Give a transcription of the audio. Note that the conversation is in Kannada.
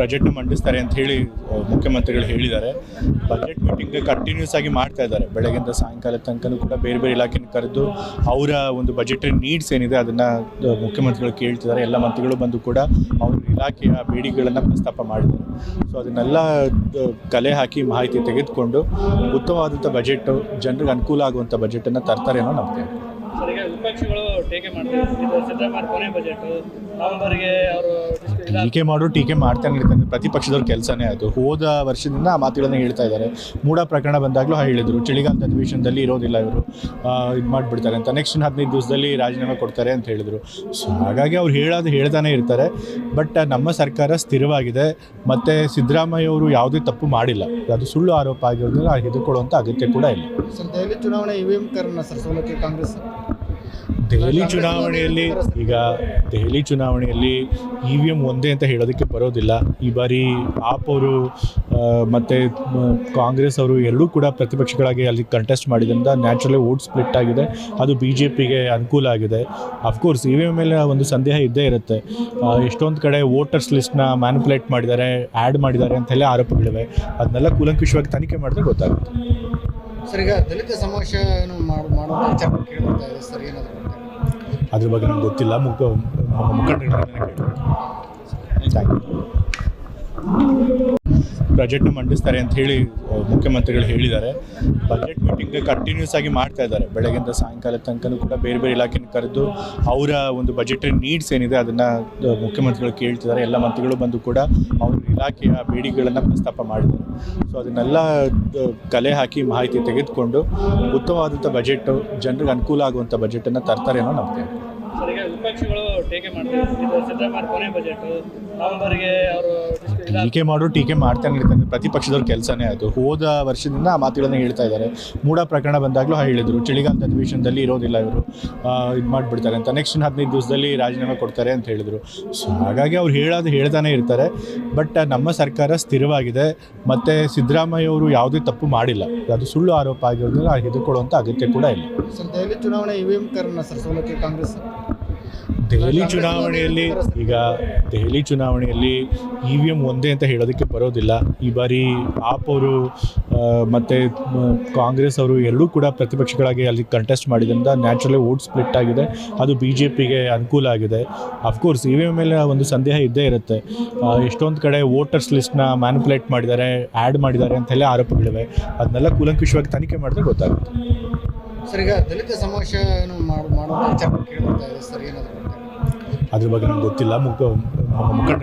ಬಜೆಟ್ನ ಮಂಡಿಸ್ತಾರೆ ಅಂತ ಹೇಳಿ ಮುಖ್ಯಮಂತ್ರಿಗಳು ಹೇಳಿದ್ದಾರೆ. ಬಜೆಟ್ ಮೀಟಿಂಗ್ ಕಂಟಿನ್ಯೂಸ್ ಆಗಿ ಮಾಡ್ತಾ ಇದ್ದಾರೆ. ಬೆಳಗಿಂದ ಸಾಯಂಕಾಲ ತನಕನೂ ಕೂಡ ಬೇರೆ ಬೇರೆ ಇಲಾಖೆನ ಕರೆದು ಅವರ ಒಂದು ಬಜೆಟ್ ನೀಡ್ಸ್ ಏನಿದೆ ಅದನ್ನು ಮುಖ್ಯಮಂತ್ರಿಗಳು ಕೇಳ್ತಿದ್ದಾರೆ. ಎಲ್ಲ ಮಂತ್ರಿಗಳು ಬಂದು ಕೂಡ ಅವ್ರ ಇಲಾಖೆಯ ಬೇಡಿಕೆಗಳನ್ನು ಪ್ರಸ್ತಾಪ ಮಾಡಿದ್ದಾರೆ. ಸೊ ಅದನ್ನೆಲ್ಲ ಕಲೆ ಹಾಕಿ ಮಾಹಿತಿ ತೆಗೆದುಕೊಂಡು ಉತ್ತಮವಾದಂಥ ಬಜೆಟ್ ಜನರಿಗೆ ಅನುಕೂಲ ಆಗುವಂಥ ಬಜೆಟನ್ನು ತರ್ತಾರೆ ಅನ್ನೋ ಈಗ ವಿಪಕ್ಷಗಳು ಟೀಕೆ ಮಾಡ್ತಾರೆ ಸಿದ್ದರಾಮಯ್ಯ ಕೊನೆ ಬಜೆಟ್ ನವೆಂಬರ್ಗೆ ಅವರು ಟೀಕೆ ಮಾಡೋರು ಟೀಕೆ ಮಾಡ್ತಾನೆ ಇರ್ತಾನೆ ಪ್ರತಿಪಕ್ಷದವ್ರ ಕೆಲಸನೇ ಅದು. ಹೋದ ವರ್ಷದಿಂದ ಆ ಮಾತುಗಳನ್ನ ಹೇಳ್ತಾ ಇದ್ದಾರೆ. ಮೂಡ ಪ್ರಕರಣ ಬಂದಾಗಲೂ ಹೇಳಿದರು. ಚಳಿಗಾಲದ ಅಧಿವೇಶನದಲ್ಲಿ ಇರೋದಿಲ್ಲ ಇವರು. ಇದು ಮಾಡಿಬಿಡ್ತಾರೆ ಅಂತ. ನೆಕ್ಸ್ಟ್ ಹದಿನೈದು ದಿವಸದಲ್ಲಿ ರಾಜೀನಾಮೆ ಕೊಡ್ತಾರೆ ಅಂತ ಹೇಳಿದರು. ಸೊ ಹಾಗಾಗಿ ಅವ್ರು ಹೇಳೋದು ಹೇಳ್ತಾನೆ ಇರ್ತಾರೆ. ಬಟ್ ನಮ್ಮ ಸರ್ಕಾರ ಸ್ಥಿರವಾಗಿದೆ. ಮತ್ತು ಸಿದ್ದರಾಮಯ್ಯ ಅವರು ಯಾವುದೇ ತಪ್ಪು ಮಾಡಿಲ್ಲ. ಅದು ಸುಳ್ಳು ಆರೋಪ ಆಗಿರೋದ್ರಿಂದ ಹೆದರ್ಕೊಳ್ಳುವಂಥ ಅಗತ್ಯ ಕೂಡ ಇಲ್ಲ. ಸರ್, ದೆಹಲಿ ಚುನಾವಣೆ ಇ ವಿ ಎಂ ಕಾರಣ ಸರ್, ಸೋಲಕ್ಕೆ ಕಾಂಗ್ರೆಸ್ ದೆಹಲಿ ಚುನಾವಣೆಯಲ್ಲಿ ಈಗ ದೆಹಲಿ ಚುನಾವಣೆಯಲ್ಲಿ ಇ ವಿ ಎಂ ಒಂದೇ ಅಂತ ಹೇಳೋದಕ್ಕೆ ಬರೋದಿಲ್ಲ. ಈ ಬಾರಿ ಆಪ್ ಅವರು ಮತ್ತು ಕಾಂಗ್ರೆಸ್ ಅವರು ಎರಡೂ ಕೂಡ ಪ್ರತಿಪಕ್ಷಗಳಾಗಿ ಅಲ್ಲಿ ಕಂಟೆಸ್ಟ್ ಮಾಡಿದ್ರಿಂದ ನ್ಯಾಚುರಲಿ ವೋಟ್ ಸ್ಪ್ಲಿಟ್ ಆಗಿದೆ. ಅದು ಬಿ ಜೆ ಪಿಗೆ ಅನುಕೂಲ ಆಗಿದೆ. ಅಫ್ಕೋರ್ಸ್ ಇ ವಿ ಎಂ ಮೇಲೆ ಒಂದು ಸಂದೇಹ ಇದ್ದೇ ಇರುತ್ತೆ. ಎಷ್ಟೊಂದು ಕಡೆ ವೋಟರ್ಸ್ ಲಿಸ್ಟ್ನ ಮ್ಯಾನಿಪುಲೇಟ್ ಮಾಡಿದ್ದಾರೆ ಆ್ಯಡ್ ಮಾಡಿದ್ದಾರೆ ಅಂತೆಲ್ಲ ಆರೋಪಗಳಿವೆ. ಅದನ್ನೆಲ್ಲ ಕೂಲಂಕುಷವಾಗಿ ತನಿಖೆ ಮಾಡಿದ್ರೆ ಗೊತ್ತಾಗುತ್ತೆ. ಸರ್, ಈಗ ದಲಿತ ಏನು ಮಾಡ್- ಮಾಡುವಂತ ವಿಚಾರ ಸರ್, ಏನಾದ್ರು ಅದ್ರ ಬಗ್ಗೆ ನಮ್ಗೆ ಗೊತ್ತಿಲ್ಲ. ಮುಖ ಮುಖಂಡ ಬಜೆಟ್ನ ಮಂಡಿಸ್ತಾರೆ ಅಂತ ಹೇಳಿ ಮುಖ್ಯಮಂತ್ರಿಗಳು ಹೇಳಿದ್ದಾರೆ. ಬಜೆಟ್ ಮೀಟಿಂಗ್ ಕಂಟಿನ್ಯೂಸ್ ಆಗಿ ಮಾಡ್ತಾ ಇದ್ದಾರೆ. ಬೆಳಗಿಂದ ಸಾಯಂಕಾಲ ತನಕನೂ ಕೂಡ ಬೇರೆ ಬೇರೆ ಇಲಾಖೆನ ಕರೆದು ಅವರ ಒಂದು ಬಜೆಟ್ ನೀಡ್ಸ್ ಏನಿದೆ ಅದನ್ನು ಮುಖ್ಯಮಂತ್ರಿಗಳು ಕೇಳ್ತಿದ್ದಾರೆ. ಎಲ್ಲ ಮಂತ್ರಿಗಳು ಬಂದು ಕೂಡ ಅವ್ರ ಇಲಾಖೆಯ ಬೇಡಿಕೆಗಳನ್ನು ಪ್ರಸ್ತಾಪ ಮಾಡಿದ್ದಾರೆ. ಸೊ ಅದನ್ನೆಲ್ಲ ಕಲೆ ಹಾಕಿ ಮಾಹಿತಿ ತೆಗೆದುಕೊಂಡು ಉತ್ತಮವಾದಂಥ ಬಜೆಟ್ ಜನರಿಗೆ ಅನುಕೂಲ ಆಗುವಂಥ ಬಜೆಟನ್ನು ತರ್ತಾರೆ ಅನ್ನೋ ನಂಬಿಕೆ. ವಿಪಕ್ಷಗಳು ಟೀಕೆ ಮಾಡ್ತಾರೆ ಸಿದ್ದರಾಮಯ್ಯ ಕೊನೆ ಬಜೆಟ್ ನವೆಂಬರ್ಗೆ ಅವರು ಟೀಕೆ ಮಾಡೋರು ಟೀಕೆ ಮಾಡ್ತಾನೆ ಇರ್ತಾನೆ ಪ್ರತಿಪಕ್ಷದವ್ರ ಕೆಲಸನೇ ಅದು. ಹೋದ ವರ್ಷದಿಂದ ಆ ಮಾತುಗಳನ್ನ ಹೇಳ್ತಾ ಇದ್ದಾರೆ. ಮೂಡ ಪ್ರಕರಣ ಬಂದಾಗಲೂ ಹೇಳಿದರು. ಚಳಿಗಾಲದ ಅಧಿವೇಶನದಲ್ಲಿ ಇರೋದಿಲ್ಲ ಇವರು. ಇದು ಮಾಡಿಬಿಡ್ತಾರೆ ಅಂತ. ನೆಕ್ಸ್ಟ್ ಹದಿನೈದು ದಿವಸದಲ್ಲಿ ರಾಜೀನಾಮೆ ಕೊಡ್ತಾರೆ ಅಂತ ಹೇಳಿದರು. ಸೊ ಹಾಗಾಗಿ ಅವ್ರು ಹೇಳೋದು ಹೇಳ್ತಾನೆ ಇರ್ತಾರೆ. ಬಟ್ ನಮ್ಮ ಸರ್ಕಾರ ಸ್ಥಿರವಾಗಿದೆ. ಮತ್ತು ಸಿದ್ದರಾಮಯ್ಯ ಅವರು ಯಾವುದೇ ತಪ್ಪು ಮಾಡಿಲ್ಲ. ಅದು ಸುಳ್ಳು ಆರೋಪ ಆಗಿರೋದ್ರಿಂದ ಹೆದರ್ಕೊಳ್ಳುವಂಥ ಅಗತ್ಯ ಕೂಡ ಇಲ್ಲ. ಸರ್ ಚುನಾವಣೆ ಇ ವಿ ಎಂ ಕಾರಣ ಸರ್, ಸೋಲಕ್ಕೆ ಕಾಂಗ್ರೆಸ್. ದೆಹಲಿ ಚುನಾವಣೆಯಲ್ಲಿ ಈಗ ದೆಹಲಿ ಚುನಾವಣೆಯಲ್ಲಿ ಇ ವಿ ಎಂ ಒಂದೇ ಅಂತ ಹೇಳೋದಕ್ಕೆ ಬರೋದಿಲ್ಲ. ಈ ಬಾರಿ ಆಪ್ ಅವರು ಮತ್ತು ಕಾಂಗ್ರೆಸ್ ಅವರು ಎರಡೂ ಕೂಡ ಪ್ರತಿಪಕ್ಷಗಳಾಗಿ ಅಲ್ಲಿ ಕಂಟೆಸ್ಟ್ ಮಾಡಿದ್ರಿಂದ ನ್ಯಾಚುರಲಿ ವೋಟ್ ಸ್ಪ್ಲಿಟ್ ಆಗಿದೆ. ಅದು ಬಿ ಜೆ ಪಿಗೆ ಅನುಕೂಲ ಆಗಿದೆ. ಅಫ್ಕೋರ್ಸ್ ಇ ವಿ ಎಂ ಮೇಲೆ ಒಂದು ಸಂದೇಹ ಇದ್ದೇ ಇರುತ್ತೆ. ಎಷ್ಟೊಂದು ಕಡೆ ವೋಟರ್ಸ್ ಲಿಸ್ಟ್ನ ಮ್ಯಾನಿಪುಲೇಟ್ ಮಾಡಿದ್ದಾರೆ ಆ್ಯಡ್ ಮಾಡಿದ್ದಾರೆ ಅಂತೆಲ್ಲ ಆರೋಪಗಳಿವೆ. ಅದನ್ನೆಲ್ಲ ಕೂಲಂಕುಷವಾಗಿ ತನಿಖೆ ಮಾಡಿದ್ರೆ ಗೊತ್ತಾಗುತ್ತೆ. ಸರ್, ಈಗ ದಲಿತ ಸಮಾವೇಶ ಏನು ಮಾಡೋದು ವಿಚಾರ ಸರ್, ಏನಾದ್ರು. ಅದ್ರ ಬಗ್ಗೆ ನಂಗೆ ಗೊತ್ತಿಲ್ಲ. ಮುಖ ಮುಖಂಡ